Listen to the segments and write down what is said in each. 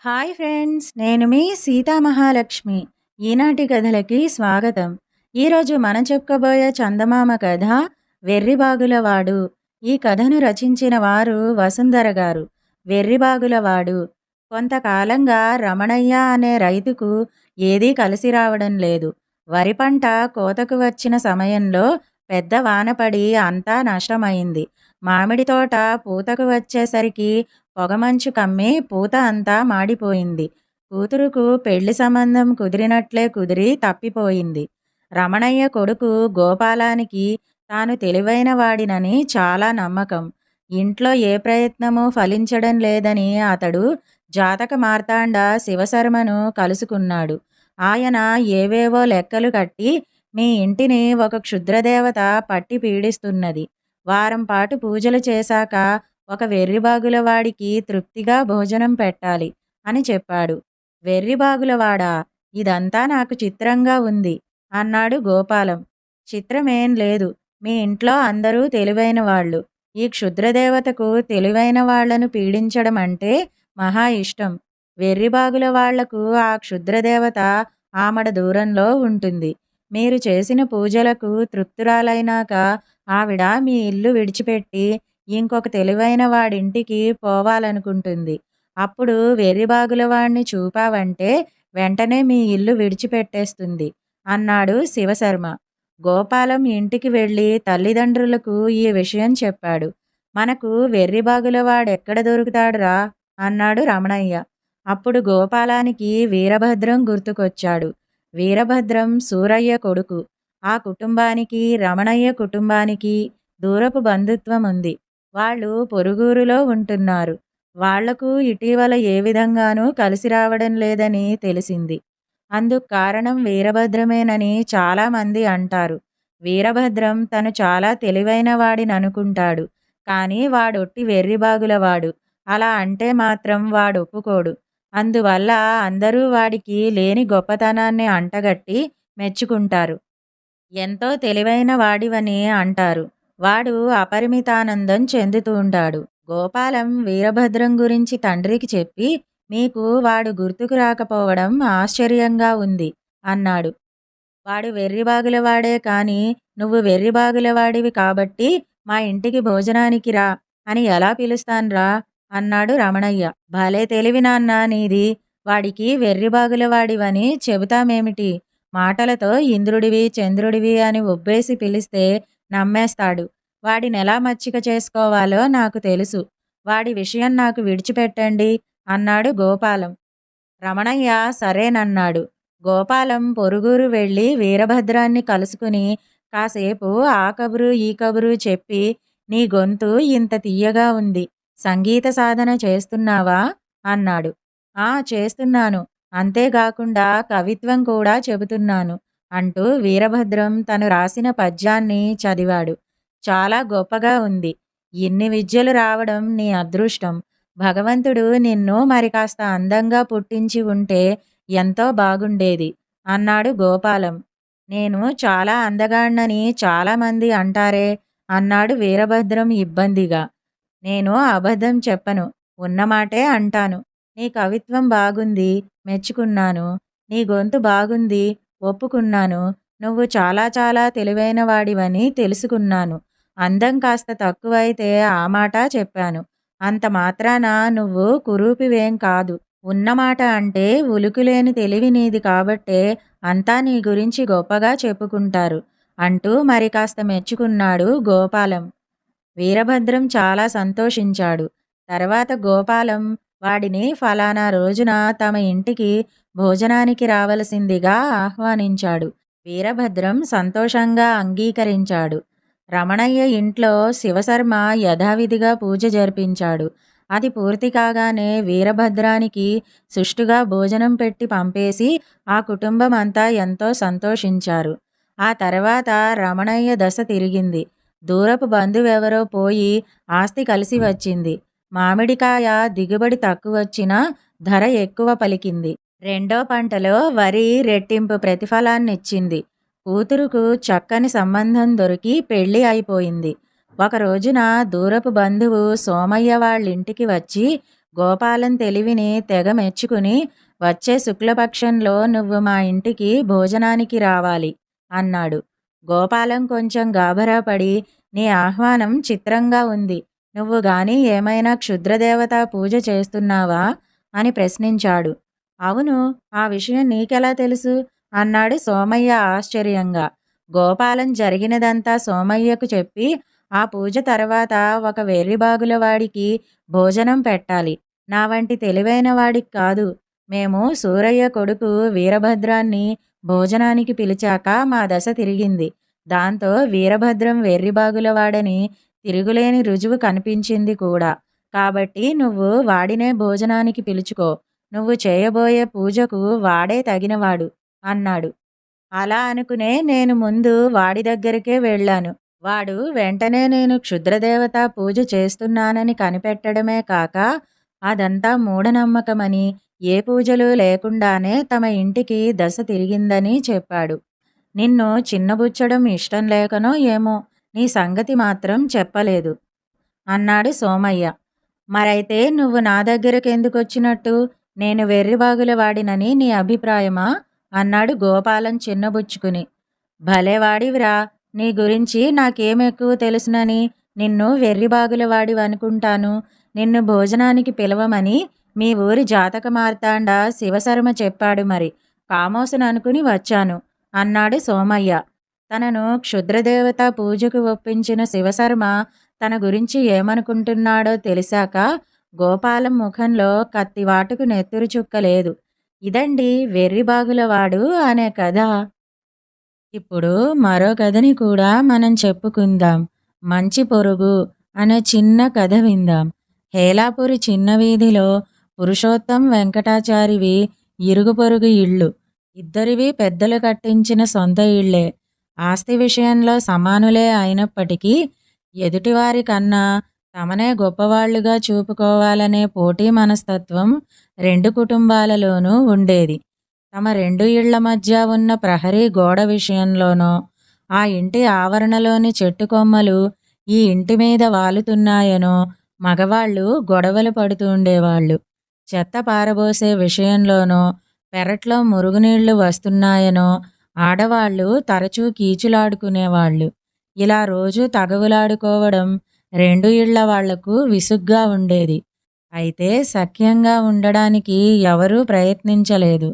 Hi friends నేను మీ సీతామహాలక్ష్మి ఈనాటి కథలకి స్వాగతం. ఈరోజు మనం చెప్పుకోబోయే చందమామ కథ వెర్రిబాగులవాడు. ఈ కథను రచించిన వారు వసుంధర గారు. వెర్రిబాగులవాడు. కొంతకాలంగా రమణయ్య అనే రైతుకు ఏదీ కలిసి రావడం లేదు. వరి పంట కోతకు వచ్చిన సమయంలో పెద్ద వానపడి అంతా నష్టమైంది. మామిడి తోట పూతకు వచ్చేసరికి పొగమంచు కమ్మి పూత అంతా మాడిపోయింది. కూతురుకు పెళ్ళి సంబంధం కుదిరినట్లే కుదిరి తప్పిపోయింది. రమణయ్య కొడుకు గోపాలానికి తాను తెలివైన వాడినని చాలా నమ్మకం. ఇంట్లో ఏ ప్రయత్నము ఫలించడం లేదని అతడు జాతక మార్తాండ శివశర్మను కలుసుకున్నాడు. ఆయన ఏవేవో లెక్కలు కట్టి మీ ఇంటిని ఒక క్షుద్రదేవత పట్టి పీడిస్తున్నది. వారం పాటు పూజలు చేశాక ఒక వెర్రిబాగుల వాడికి తృప్తిగా భోజనం పెట్టాలి అని చెప్పాడు. వెర్రిబాగులవాడా ఇదంతా నాకు చిత్రంగా ఉంది అన్నాడు గోపాలం. చిత్రమేం లేదు మీ ఇంట్లో అందరూ తెలివైన వాళ్ళు ఈ క్షుద్రదేవతకు తెలివైన వాళ్ళను పీడించడం అంటే మహా ఇష్టం. వెర్రిబాగుల వాళ్ళకు ఆ క్షుద్రదేవత ఆమడ దూరంలో ఉంటుంది. మీరు చేసిన పూజలకు తృప్తురాలైనాక ఆవిడ మీ ఇల్లు విడిచిపెట్టి ఇంకొక తెలివైన వాడింటికి పోవాలనుకుంటుంది. అప్పుడు వెర్రిబాగుల వాడిని చూపావంటే వెంటనే మీ ఇల్లు విడిచిపెట్టేస్తుంది అన్నాడు శివశర్మ. గోపాలం ఇంటికి వెళ్ళి తల్లిదండ్రులకు ఈ విషయం చెప్పాడు. మనకు వెర్రిబాగుల వాడెక్కడ దొరుకుతాడురా? అన్నాడు రమణయ్య. అప్పుడు గోపాలానికి వీరభద్రం గుర్తుకొచ్చాడు. వీరభద్రం సూరయ్య కొడుకు. ఆ కుటుంబానికి రమణయ్య కుటుంబానికి దూరపు బంధుత్వం ఉంది వాళ్ళు పొరుగురులో ఉంటున్నారు. వాళ్ళకు ఇటీవల ఏ విధంగానూ కలిసి రావడం లేదని తెలిసింది. అందుకు కారణం వీరభద్రమేనని చాలామంది అంటారు. వీరభద్రం తను చాలా తెలివైన వాడిని అనుకుంటాడు కానీ వాడొట్టి వెర్రిబాగులవాడు. అలా అంటే మాత్రం వాడు ఒప్పుకోడు అందువల్ల అందరూ వాడికి లేని గొప్పతనాన్ని అంటగట్టి మెచ్చుకుంటారు. ఎంతో తెలివైన వాడివని అంటారు. వాడు అపరిమితానందం చెందుతూ ఉంటాడు. గోపాలం వీరభద్రం గురించి తండ్రికి చెప్పి మీకు వాడు గుర్తుకు రాకపోవడం ఆశ్చర్యంగా ఉంది అన్నాడు. వాడు వెర్రిబాగులవాడే కానీ నువ్వు వెర్రిబాగులవాడివి కాబట్టి మా ఇంటికి భోజనానికి రా అని ఎలా పిలుస్తాన్రా అన్నాడు రమణయ్య. భలే తెలివి నాన్న నీది. వాడికి వెర్రిబాగులవాడివని చెబుతామేమిటి? మాటలతో ఇంద్రుడివి చంద్రుడివి అని ఒబ్బేసి పిలిస్తే నమ్మేస్తాడు. వాడిని ఎలా మచ్చిక చేసుకోవాలో నాకు తెలుసు. వాడి విషయం నాకు విడిచిపెట్టండి అన్నాడు గోపాలం. రమణయ్య సరేనన్నాడు. గోపాలం పొరుగురు వెళ్ళి వీరభద్రాన్ని కలుసుకుని కాసేపు ఆ కబురు ఈ కబురు చెప్పి నీ గొంతు ఇంత తీయగా ఉంది. సంగీత సాధన చేస్తున్నావా? అన్నాడు. ఆ చేస్తున్నాను. అంతేకాకుండా కవిత్వం కూడా చెబుతున్నాను. అంటూ వీరభద్రం తను రాసిన పద్యాన్ని చదివాడు. చాలా గొప్పగా ఉంది. ఇన్ని విద్యలు రావడం నీ అదృష్టం. భగవంతుడు నిన్ను మరి కాస్త అందంగా పుట్టించి ఉంటే ఎంతో బాగుండేది అన్నాడు గోపాలం. నేను చాలా అందగాణ్ణని చాలామంది అంటారే అన్నాడు వీరభద్రం ఇబ్బందిగా. నేను అబద్ధం చెప్పను. ఉన్నమాటే అంటాను. నీ కవిత్వం బాగుంది. మెచ్చుకున్నాను. నీ గొంతు బాగుంది. ఒప్పుకున్నాను. నువ్వు చాలా చాలా తెలివైన వాడివని తెలుసుకున్నాను. అందం కాస్త తక్కువైతే ఆ మాట చెప్పాను. అంత మాత్రాన నువ్వు కురూపివేం కాదు. ఉన్నమాట అంటే ఉలుకులేని తెలివి నీది కాబట్టే అంతా నీ గురించి గొప్పగా చెప్పుకుంటారు అంటూ మరి కాస్త మెచ్చుకున్నాడు గోపాలం. వీరభద్రం చాలా సంతోషించాడు. తర్వాత గోపాలం వాడిని ఫలానా రోజున తమ ఇంటికి భోజనానికి రావలసిందిగా ఆహ్వానించాడు. వీరభద్రం సంతోషంగా అంగీకరించాడు. రమణయ్య ఇంట్లో శివశర్మ యథావిధిగా పూజ జరిపించాడు. అది పూర్తి కాగానే వీరభద్రానికి సుష్టుగా భోజనం పెట్టి పంపేసి ఆ కుటుంబం అంతా ఎంతో సంతోషించారు. ఆ తర్వాత రమణయ్య దశ తిరిగింది. దూరపు బంధువెవరో పోయి ఆస్తి కలిసి వచ్చింది. మామిడికాయ దిగుబడి తక్కువచ్చినా ధర ఎక్కువ పలికింది. రెండో పంటలో వరి రెట్టింపు ప్రతిఫలాన్నిచ్చింది. కూతురుకు చక్కని సంబంధం దొరికి పెళ్ళి అయిపోయింది. ఒక రోజున దూరపు బంధువు సోమయ్య వాళ్ళింటికి వచ్చి గోపాలం తెలివిని తెగ మెచ్చుకుని వచ్చే శుక్లపక్షంలో నువ్వు మా ఇంటికి భోజనానికి రావాలి అన్నాడు. గోపాలం కొంచెం గాభరాపడి నీ ఆహ్వానం చిత్రంగా ఉంది. నువ్వు గాని ఏమైనా క్షుద్రదేవత పూజ చేస్తున్నావా? అని ప్రశ్నించాడు. అవును ఆ విషయం నీకెలా తెలుసు? అన్నాడు సోమయ్య ఆశ్చర్యంగా. గోపాలం జరిగినదంతా సోమయ్యకు చెప్పి ఆ పూజ తర్వాత ఒక వెర్రిబాగుల వాడికి భోజనం పెట్టాలి. నా వంటి తెలివైన వాడికి కాదు. మేము సూరయ్య కొడుకు వీరభద్రాన్ని భోజనానికి పిలిచాక మా దశ తిరిగింది. దాంతో వీరభద్రం వెర్రిబాగుల వాడని తిరుగులేని రుజువు కనిపించింది కూడా. కాబట్టి నువ్వు వాడినే భోజనానికి పిలుచుకో. నువ్వు చేయబోయే పూజకు వాడే తగినవాడు అన్నాడు. అలా అనుకునే నేను ముందు వాడి దగ్గరికే వెళ్ళాను. వాడు వెంటనే నేను క్షుద్రదేవత పూజ చేస్తున్నానని కనిపెట్టడమే కాక అదంతా మూఢనమ్మకమని ఏ పూజలు లేకుండానే తమ ఇంటికి దశ తిరిగిందని చెప్పాడు. నిన్ను చిన్నబుచ్చడం ఇష్టం లేకనో ఏమో నీ సంగతి మాత్రం చెప్పలేదు. అన్నాడు సోమయ్య. మరైతే నువ్వు నా దగ్గరకు ఎందుకు వచ్చినట్టు నేను వెర్రిబాగుల వాడినని నీ అభిప్రాయమా? అన్నాడు గోపాలం చిన్నబుచ్చుకుని. భలేవాడివిరా నీ గురించి నాకేమెక్కువ తెలుసునని నిన్ను వెర్రిబాగుల వాడివనుకుంటాను. నిన్ను భోజనానికి పిలవమని మీ ఊరి జాతక మార్తాండ శివశర్మ చెప్పాడు మరి. కామోసననుకుని వచ్చాను అన్నాడు సోమయ్య. తనను క్షుద్రదేవత పూజకు ఒప్పించిన శివశర్మ తన గురించి ఏమనుకుంటున్నాడో తెలిసాక గోపాలం ముఖంలో కత్తివాటుకు నెత్తురు చుక్కలేదు. ఇదండి వెర్రిబాగులవాడు అనే కథ. ఇప్పుడు మరో కథని కూడా మనం చెప్పుకుందాం. మంచి పొరుగు అనే చిన్న కథ విందాం. హేలాపురి చిన్న వీధిలో పురుషోత్తం వెంకటాచారివి ఇరుగు పొరుగు ఇళ్ళు. ఇద్దరివి పెద్దలు కట్టించిన సొంత ఇళ్ళే ఆస్తి విషయంలో సమానులే అయినప్పటికీ ఎదుటివారి కన్నా తమనే గొప్పవాళ్ళుగా చూపుకోవాలనే పోటీ మనస్తత్వం రెండు కుటుంబాలలోనూ ఉండేది. తమ రెండు ఇళ్ళ మధ్య ఉన్న ప్రహరీ గోడ విషయంలోనో ఆ ఇంటి ఆవరణలోని చెట్టు కొమ్మలు ఈ ఇంటి మీద వాలుతున్నాయనో మగవాళ్ళు గొడవలు పడుతూ ఉండేవాళ్ళు చెత్త పారబోసే విషయంలోనో పెరట్లో మురుగునీళ్ళు వస్తున్నాయనో ఆడవాళ్ళు తరచూ కీచులాడుకునేవాళ్ళు. ఇలా రోజు తగవులాడుకోవడం రెండు ఇళ్ళ వాళ్ళకు విసుగ్గా ఉండేది. అయితే సఖ్యంగా ఉండడానికి ఎవరూ ప్రయత్నించలేదు.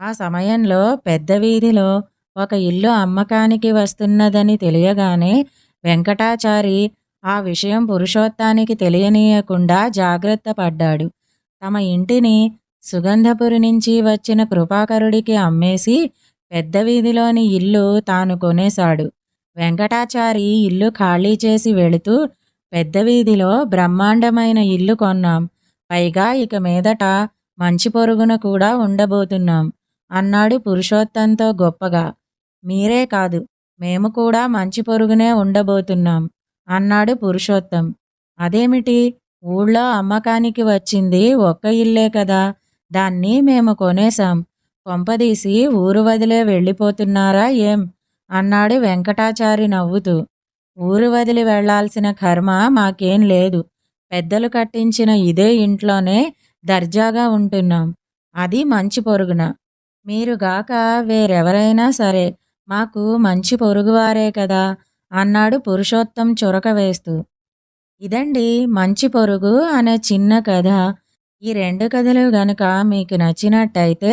ఆ సమయంలో పెద్ద వీధిలో ఒక ఇల్లు అమ్మకానికి వస్తున్నదని తెలియగానే వెంకటాచారి ఆ విషయం పురుషోత్తానికి తెలియనీయకుండా జాగ్రత్త పడ్డాడు. తమ ఇంటిని సుగంధపురి నుంచి వచ్చిన కృపాకరుడికి అమ్మేసి పెద్ద వీధిలోని ఇల్లు తాను కొనేశాడు. వెంకటాచారి ఇల్లు ఖాళీ చేసి వెళుతూ పెద్ద వీధిలో బ్రహ్మాండమైన ఇల్లు కొన్నాం. పైగా ఇక మీదట మంచి పొరుగున కూడా ఉండబోతున్నాం అన్నాడు పురుషోత్తంతో గొప్పగా. మీరే కాదు మేము కూడా మంచి పొరుగునే ఉండబోతున్నాం అన్నాడు పురుషోత్తం. అదేమిటి? ఊళ్ళో అమ్మకానికి వచ్చింది ఒక్క ఇల్లే కదా. దాన్ని మేము కొనేశాం. కొంపదీసి ఊరు వదిలే వెళ్ళిపోతున్నారా ఏం? అన్నాడు వెంకటాచారి నవ్వుతూ. ఊరు వదిలి వెళ్ళాల్సిన కర్మ మాకేం లేదు. పెద్దలు కట్టించిన ఇదే ఇంట్లోనే దర్జాగా ఉంటున్నాం. అది మంచి పొరుగున. మీరుగాక వేరెవరైనా సరే మాకు మంచి పొరుగువారే కదా అన్నాడు పురుషోత్తం చొరక వేస్తూ. ఇదండి మంచి పొరుగు అనే చిన్న కథ. ఈ రెండు కథలు గనుక మీకు నచ్చినట్టయితే